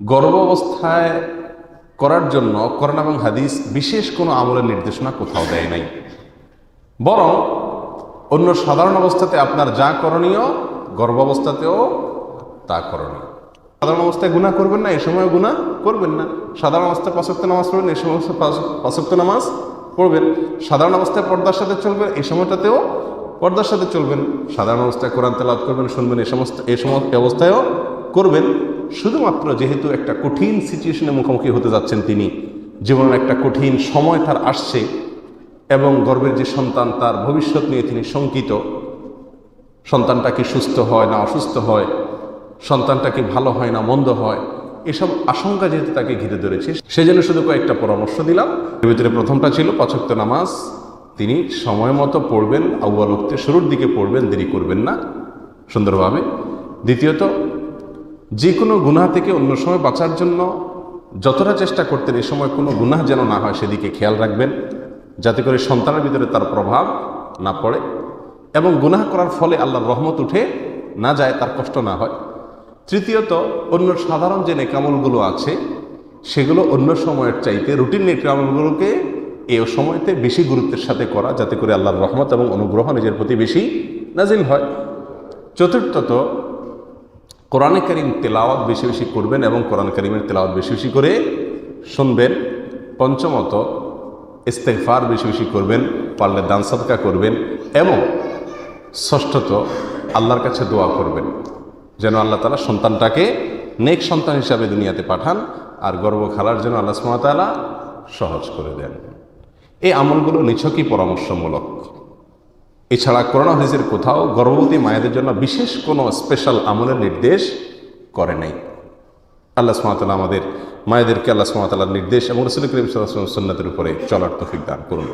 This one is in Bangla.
গর্ভ অবস্থায় করার জন্য করোনা এবং হাদিস বিশেষ কোনো আমলের নির্দেশনা কোথাও দেয় নাই। বরং অন্য সাধারণ অবস্থাতে আপনার যা করণীয় গর্ভ অবস্থাতেও তা করণীয়। সাধারণ অবস্থায় গুণা করবেন না এই সময় গুণা করবেন না। সাধারণ অবস্থায় পাঁচক্ত নামাজ পড়বেন এই সময় পাঁচক্ত নামাজ পড়বেন। সাধারণ অবস্থায় পর্দার সাথে চলবেন এই সময়টাতেও পর্দার সাথে চলবেন। সাধারণ অবস্থায় কোরআন তেলাওয়াত করবেন, শুনবেন এই সমস্ত এই সমস্ত অবস্থায়ও করবেন। শুধুমাত্র যেহেতু একটা কঠিন সিচুয়েশনের মুখোমুখি হতে যাচ্ছেন তিনি, জীবনের একটা কঠিন সময় তার আসছে এবং গর্বের যে সন্তান তার ভবিষ্যৎ নিয়ে তিনি শঙ্কিত, সন্তানটা কি সুস্থ হয় না অসুস্থ হয়, সন্তানটা কি ভালো হয় না মন্দ হয়, এসব আশঙ্কা যেহেতু তাকে ঘিরে ধরেছে, সেজন্য শুধু কয়েকটা পরামর্শ দিলাম। এর ভিতরে প্রথমটা ছিল পাচক্ত নামাজ, তিনি সময় মতো পড়বেন উক্তে শুরুর দিকে পড়বেন, দেরি করবেন না সুন্দরভাবে। দ্বিতীয়ত যে কোনো গুনাহ থেকে অন্য সময় বাঁচার জন্য যতটা চেষ্টা করতেন, এ সময় কোনো গুনাহ যেন না হয়, সেদিকে খেয়াল রাখবেন, যাতে করে সন্তানের ভিতরে তার প্রভাব না পড়ে এবং গুনাহ করার ফলে আল্লাহর রহমত উঠে না যায়, তার কষ্ট না হয়। তৃতীয়ত, অন্য সাধারণ যে নেকামলগুলো আছে, সেগুলো অন্য সময়ের চাইতে রুটিন নেকামলগুলোকে এই সময়তে বেশি গুরুত্বের সাথে করা, যাতে করে আল্লাহর রহমত এবং অনুগ্রহ নিজের প্রতি বেশি নাজিল হয়। চতুর্থত কোরআনে করিম তেলাওয়াত বেশি বেশি করবেন এবং কোরআন করিমের তেলাওয়াত বেশি বেশি করে শুনবেন। পঞ্চমত ইস্তেকফার বেশি বেশি করবেন, পারলে দান সদকা করবেন এবং ষষ্ঠত, আল্লাহর কাছে দোয়া করবেন। যেন আল্লাহ তালা সন্তানটাকে নেক সন্তান হিসাবে দুনিয়াতে পাঠান আর গর্ব খালার জন্য আল্লাহ সুমাতালা সহজ করে দেন। এই আমলগুলো নিছকই পরামর্শমূলক। এছাড়া করোনা হাদিসের কোথাও গর্ভবতী মায়েদের জন্য বিশেষ কোনো স্পেশাল আমলের নির্দেশ করে নাই। আল্লাহ সুমাতাল্লাহ আমাদের মায়েদেরকে আল্লাহ সুমাতাল্লাহর নির্দেশ এবং রসুল করিম সাল্লাহ সন্ন্যতের উপরে চলার তফিক দান করুন।